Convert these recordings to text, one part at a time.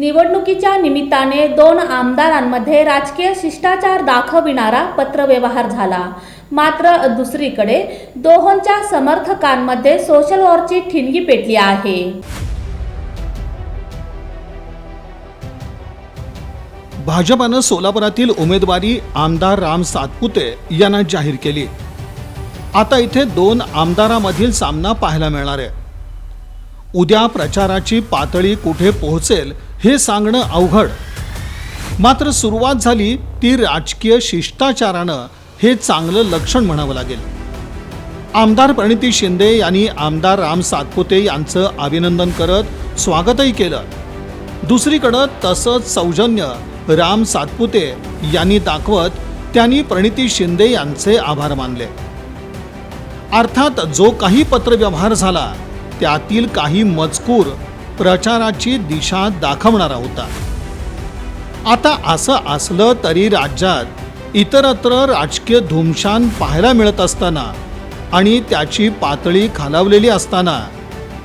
निवडणुकीच्या निमित्ताने दोन आमदारांमध्ये राजकीय शिष्टाचार दाखविणारा पत्रव्यवहार झाला. मात्र दुसरीकडे दोहोंच्या समर्थकांमध्ये सोशल वॉरची ठिणगी पेटली आहे. भाजपानं सोलापुरातील उमेदवारी आमदार राम सातपुते यांना जाहीर केली. आता इथे दोन आमदारामधील सामना पाहायला मिळणार आहे. उद्या प्रचाराची पातळी कुठे पोहोचेल हे सांगणं अवघड. मात्र सुरुवात झाली ती राजकीय शिष्टाचारानं हे चांगलं लक्षण म्हणावं लागेल. आमदार प्रणिती शिंदे यांनी आमदार राम सातपुते यांचं अभिनंदन करत स्वागतही केलं. दुसरीकडं तसंच सौजन्य राम सातपुते यांनी दाखवत त्यांनी प्रणिती शिंदे यांचे आभार मानले. अर्थात जो काही पत्रव्यवहार झाला त्यातील काही मजकूर प्रचाराची दिशा दाखवणारा होता. आता असं असलं तरी राज्यात इतरत्र राजकीय धुमशान पाहायला मिळत असताना आणि त्याची पातळी खालावलेली असताना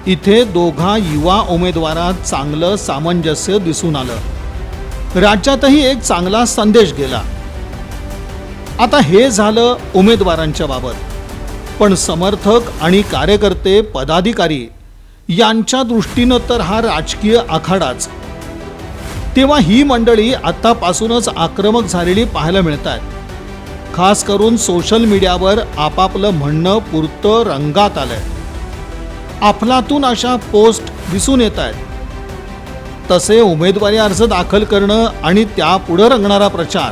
इथे दोघा युवा उमेदवारात चांगलं सामंजस्य दिसून आलं. राज्यातही एक चांगला संदेश गेला. आता हे झालं उमेदवारांच्या बाबत. पण समर्थक आणि कार्यकर्ते पदाधिकारी यांच्या दृष्टीनं तर हा राजकीय आखाडाच. तेव्हा ही मंडळी आतापासूनच आक्रमक झालेली पाहायला मिळतात खास करून सोशल मीडियावर आपापलं म्हणणं पुरतं रंगात आलंय. अफलातून अशा पोस्ट दिसून येत आहेत तसे उमेदवारी अर्ज दाखल करणं आणि त्यापुढं रंगणारा प्रचार.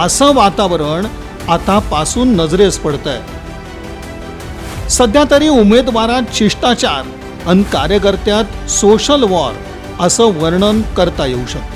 असं वातावरण आतापासून नजरेस पडतंय. सध्या तरी उमेदवारात शिष्टाचार आणि कार्यकर्त्यात सोशल वॉर असं वर्णन करता येऊ शकतं.